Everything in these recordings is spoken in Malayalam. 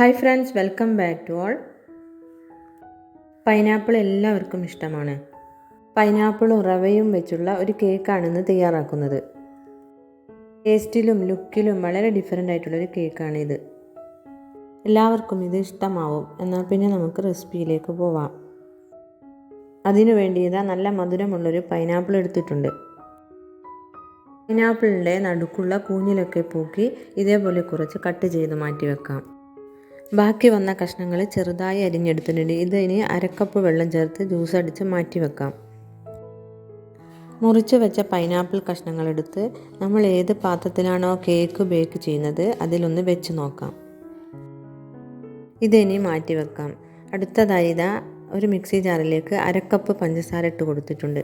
Hi friends welcome back to all pineapple എല്ലാവർക്കും ഇഷ്ടമാണ്. പൈനാപ്പിളും റവയും വെച്ചുള്ള ഒരു കേക്കാണ് ഇന്ന് തയ്യാറാക്കുന്നത്. ടേസ്റ്റിലും ലുക്കിലും വളരെ ഡിഫറെന്റ് ആയിട്ടുള്ളൊരു കേക്കാണ് ഇത്. എല്ലാവർക്കും ഇത് ഇഷ്ടമാവും. എന്നാൽ പിന്നെ നമുക്ക് റെസിപ്പിയിലേക്ക് പോവാം. അതിനു വേണ്ടി ഇതാ നല്ല മധുരമുള്ളൊരു പൈനാപ്പിൾ എടുത്തിട്ടുണ്ട്. പൈനാപ്പിളിന്റെ നടുക്കുള്ള കൂഞ്ഞിലൊക്കെ പൂക്കി ഇതേപോലെ കുറച്ച് കട്ട് ചെയ്ത് മാറ്റി വെക്കാം. ബാക്കി വന്ന കഷ്ണങ്ങൾ ചെറുതായി അരിഞ്ഞെടുത്തിട്ടുണ്ട്. ഇതിന് അരക്കപ്പ് വെള്ളം ചേർത്ത് ജ്യൂസ് അടിച്ച് മാറ്റി വെക്കാം. മുറിച്ച് വെച്ച പൈനാപ്പിൾ കഷ്ണങ്ങളെടുത്ത് നമ്മൾ ഏത് പാത്രത്തിലാണോ കേക്ക് ബേക്ക് ചെയ്യുന്നത് അതിലൊന്ന് വെച്ച് നോക്കാം. ഇതിനി മാറ്റി വെക്കാം. അടുത്തതായി ഇതാ ഒരു മിക്സി ജാറിലേക്ക് അരക്കപ്പ് പഞ്ചസാര ഇട്ട് കൊടുത്തിട്ടുണ്ട്.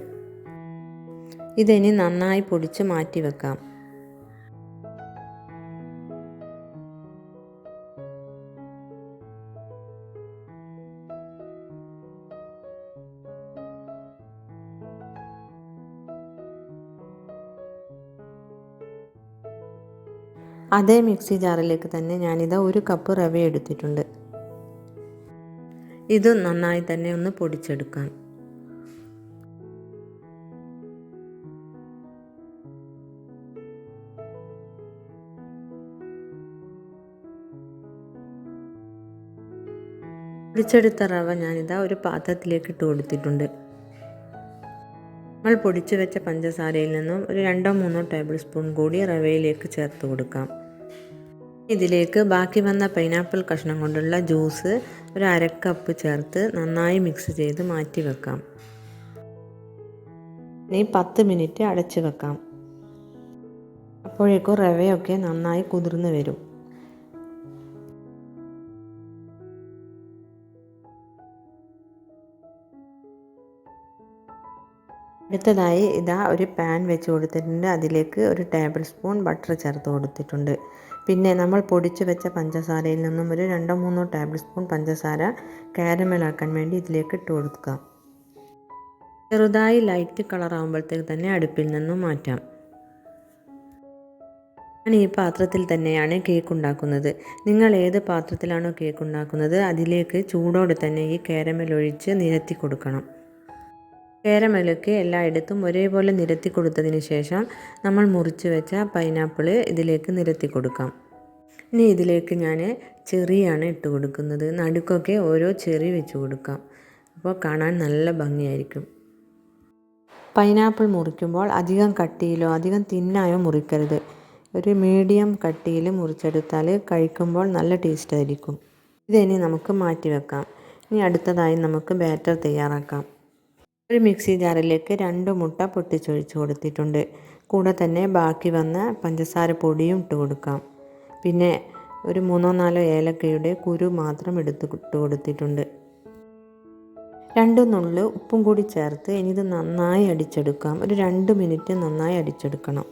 ഇതിനി നന്നായി പൊടിച്ച് മാറ്റി വെക്കാം. അതേ മിക്സി ജാറിലേക്ക് തന്നെ ഞാനിതാ ഒരു കപ്പ് റവ എടുത്തിട്ടുണ്ട്. ഇത് നന്നായി തന്നെ ഒന്ന് പൊടിച്ചെടുക്കാം. പൊടിച്ചെടുത്ത റവ ഞാനിതാ ഒരു പാത്രത്തിലേക്ക് ഇട്ട് കൊടുത്തിട്ടുണ്ട്. നമ്മൾ പൊടിച്ചു വെച്ച പഞ്ചസാരയിൽ നിന്നും ഒരു രണ്ടോ മൂന്നോ ടേബിൾ സ്പൂൺ കൂടി റവയിലേക്ക് ചേർത്ത് കൊടുക്കാം. ഇതിലേക്ക് ബാക്കി വന്ന പൈനാപ്പിൾ കഷ്ണം കൊണ്ടുള്ള ജ്യൂസ് ഒരു അരക്കപ്പ് ചേർത്ത് നന്നായി മിക്സ് ചെയ്ത് മാറ്റി വെക്കാം. ഇനി പത്ത് മിനിറ്റ് അടച്ചു വെക്കാം. അപ്പോഴേക്കും റവയൊക്കെ നന്നായി കുതിർന്ന് വരും. അടുത്തതായി ഇതാ ഒരു പാൻ വെച്ച് കൊടുത്തിട്ടുണ്ട്. അതിലേക്ക് ഒരു ടേബിൾ സ്പൂൺ ബട്ടർ ചേർത്ത് കൊടുത്തിട്ടുണ്ട്. പിന്നെ നമ്മൾ പൊടിച്ച് വെച്ച പഞ്ചസാരയിൽ നിന്നും ഒരു രണ്ടോ മൂന്നോ ടേബിൾ സ്പൂൺ പഞ്ചസാര കാരമലാക്കാൻ വേണ്ടി ഇതിലേക്ക് ഇട്ട് കൊടുക്കുക. ചെറുതായി ലൈറ്റ് കളർ ആകുമ്പോഴത്തേക്ക് തന്നെ അടുപ്പിൽ നിന്നും മാറ്റാം. ഞാൻ ഈ പാത്രത്തിൽ തന്നെയാണ് കേക്ക് ഉണ്ടാക്കുന്നത്. നിങ്ങൾ ഏത് പാത്രത്തിലാണോ കേക്ക് ഉണ്ടാക്കുന്നത് അതിലേക്ക് ചൂടോടെ തന്നെ ഈ കാരമൽ ഒഴിച്ച് നിരത്തി കൊടുക്കണം. കേരമലൊക്കെ എല്ലായിടത്തും ഒരേപോലെ നിരത്തി കൊടുത്തതിന് ശേഷം നമ്മൾ മുറിച്ച് വെച്ച പൈനാപ്പിൾ ഇതിലേക്ക് നിരത്തി കൊടുക്കാം. ഇനി ഇതിലേക്ക് ഞാൻ ചെറിയാണ് ഇട്ട് കൊടുക്കുന്നത്. നടുക്കൊക്കെ ഓരോ ചെറി വെച്ച് കൊടുക്കാം. അപ്പോൾ കാണാൻ നല്ല ഭംഗിയായിരിക്കും. പൈനാപ്പിൾ മുറിക്കുമ്പോൾ അധികം കട്ടിയിലോ അധികം തിന്നായോ മുറിക്കരുത്. ഒരു മീഡിയം കട്ടിയിൽ മുറിച്ചെടുത്താൽ കഴിക്കുമ്പോൾ നല്ല ടേസ്റ്റ് ആയിരിക്കും. ഇതിനി നമുക്ക് മാറ്റി വെക്കാം. ഇനി അടുത്തതായി നമുക്ക് ബാറ്റർ തയ്യാറാക്കാം. ഒരു മിക്സി ജാറിലേക്ക് രണ്ട് മുട്ട പൊട്ടിച്ചൊഴിച്ച് കൊടുത്തിട്ടുണ്ട്. കൂടെ തന്നെ ബാക്കി വന്ന പഞ്ചസാര പൊടിയും ഇട്ട് കൊടുക്കാം. പിന്നെ ഒരു മൂന്നോ നാലോ ഏലക്കയുടെ കുരു മാത്രം എടുത്ത് ഇട്ട് കൊടുത്തിട്ടുണ്ട്. രണ്ട് നുള്ളു ഉപ്പും കൂടി ചേർത്ത് ഇനി ഇത് നന്നായി അടിച്ചെടുക്കാം. ഒരു രണ്ട് മിനിറ്റ് നന്നായി അടിച്ചെടുക്കണം.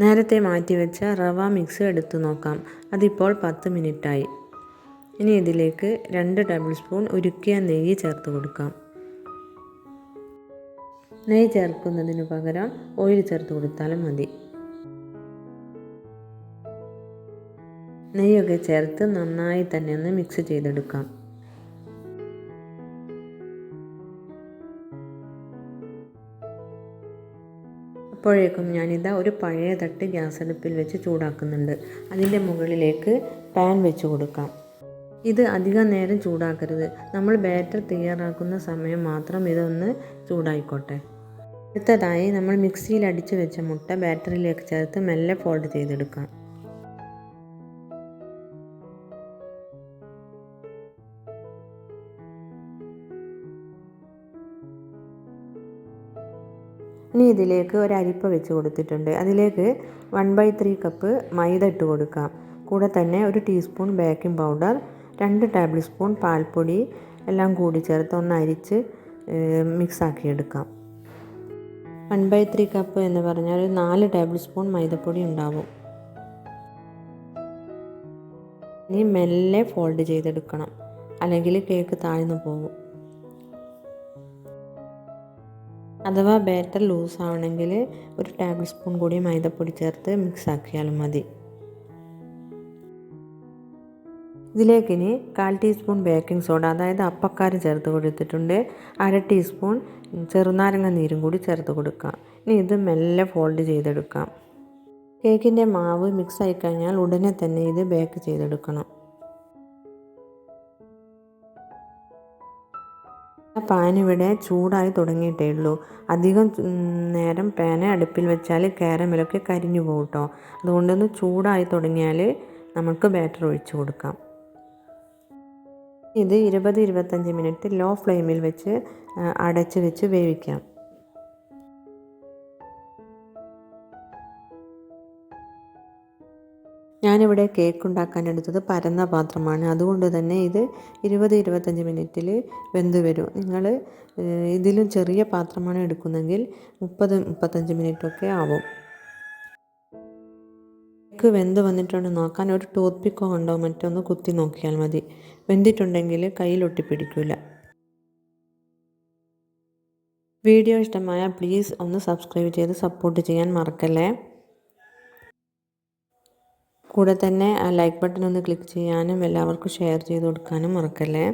നേരത്തെ മാറ്റി വെച്ച റവ മിക്സ് എടുത്തു നോക്കാം. അതിപ്പോൾ പത്ത് മിനിറ്റായി. ഇനി ഇതിലേക്ക് രണ്ട് ടേബിൾ സ്പൂൺ ഉരുക്കിയ നെയ്യ് ചേർത്ത് കൊടുക്കാം. നെയ്യ് ചേർക്കുന്നതിന് പകരം ഓയിൽ ചേർത്ത് കൊടുത്താലും മതി. നെയ്യൊക്കെ ചേർത്ത് നന്നായി തന്നെ ഒന്ന് മിക്സ് ചെയ്തെടുക്കാം. അപ്പോഴേക്കും ഞാനിതാ ഒരു പഴയ തട്ട് ഗ്യാസ് അടുപ്പിൽ വെച്ച് ചൂടാക്കുന്നുണ്ട്. അതിന്റെ മുകളിലേക്ക് പാൻ വെച്ച് കൊടുക്കാം. ഇത് അധികം നേരം ചൂടാക്കരുത്. നമ്മൾ ബാറ്റർ തയ്യാറാക്കുന്ന സമയം മാത്രം ഇതൊന്ന് ചൂടായിക്കോട്ടെ. അടുത്തതായി നമ്മൾ മിക്സിയിൽ അടിച്ചു വെച്ച മുട്ട ബാറ്ററിയിലേക്ക് ചേർത്ത് മെല്ലെ ഫോൾഡ് ചെയ്തെടുക്കാം. ഇനി ഇതിലേക്ക് ഒരു അരിപ്പ വെച്ച് കൊടുത്തിട്ടുണ്ട്. അതിലേക്ക് വൺ ബൈ ത്രീ കപ്പ് മൈദ ഇട്ട് കൊടുക്കാം. കൂടെ തന്നെ ഒരു ടീസ്പൂൺ ബേക്കിംഗ് പൗഡർ രണ്ട് ടേബിൾ സ്പൂൺ പാൽപ്പൊടി എല്ലാം കൂടി ചേർത്ത് ഒന്ന് അരിച്ച് മിക്സാക്കി എടുക്കാം. വൺ ബൈ ത്രീ കപ്പ് എന്ന് പറഞ്ഞാൽ ഒരു നാല് ടേബിൾ സ്പൂൺ മൈദപ്പൊടി ഉണ്ടാവും. ഇനി മെല്ലെ ഫോൾഡ് ചെയ്തെടുക്കണം. അല്ലെങ്കിൽ കേക്ക് താഴ്ന്നു പോകും. അഥവാ ബാറ്റർ ലൂസ് ആവണമെങ്കിൽ ഒരു ടേബിൾ സ്പൂൺ കൂടി മൈദപ്പൊടി ചേർത്ത് മിക്സാക്കിയാലും മതി. ഇതിലേക്ക് ഇനി കാൽ ടീസ്പൂൺ ബേക്കിംഗ് സോഡ അതായത് അപ്പക്കാരം ചേർത്ത് കൊടുത്തിട്ടുണ്ട്. അര ടീസ്പൂൺ ചെറുനാരങ്ങ നീരും കൂടി ചേർത്ത് കൊടുക്കാം. ഇനി ഇത് മെല്ലെ ഫോൾഡ് ചെയ്തെടുക്കാം. കേക്കിന്റെ മാവ് മിക്സ് ആയി കഴിഞ്ഞാൽ ഉടനെ തന്നെ ഇത് ബേക്ക് ചെയ്തെടുക്കണം. പാനിവിടെ ചൂടായി തുടങ്ങിയിട്ടേ ഉള്ളൂ. അധികം നേരം പാന് അടുപ്പിൽ വെച്ചാൽ കാരമലൊക്കെ കരിഞ്ഞു പോകും അതുകൊണ്ടൊന്ന് ചൂടായി തുടങ്ങിയാൽ നമുക്ക് ബാറ്റർ ഒഴിച്ചു കൊടുക്കാം. ഇത് ഇരുപത് ഇരുപത്തഞ്ച് മിനിറ്റ് ലോ ഫ്ലെയിമിൽ വെച്ച് അടച്ച് വെച്ച് വേവിക്കാം. ഞാനിവിടെ കേക്ക് ഉണ്ടാക്കാൻ എടുത്തത് പരന്ന പാത്രമാണ്. അതുകൊണ്ട് തന്നെ ഇത് ഇരുപത് ഇരുപത്തഞ്ച് മിനിറ്റിൽ വെന്ത് വരും. നിങ്ങൾ ഇതിലും ചെറിയ പാത്രമാണ് എടുക്കുന്നതെങ്കിൽ മുപ്പത് മുപ്പത്തഞ്ച് മിനിറ്റൊക്കെ ആവും. കേക്ക് വെന്ത് വന്നിട്ടുണ്ടോ. നോക്കാൻ ഒരു ടൂത്ത് പിക്കോ കൊണ്ടോ മറ്റൊന്ന് കുത്തി നോക്കിയാൽ മതി. വെന്തിട്ടുണ്ടെങ്കിൽ കയ്യിലൊട്ടി പിടിക്കില്ല വീഡിയോ ഇഷ്ടമായ പ്ലീസ് ഒന്ന് സബ്സ്ക്രൈബ് ചെയ്ത് സപ്പോർട്ട് ചെയ്യാൻ മറക്കല്ലേ? കൂടെ തന്നെ ആ ലൈക്ക് ബട്ടൺ ഒന്ന് ക്ലിക്ക് ചെയ്യാനും എല്ലാവർക്കും ഷെയർ ചെയ്ത് കൊടുക്കാനും മറക്കല്ലേ?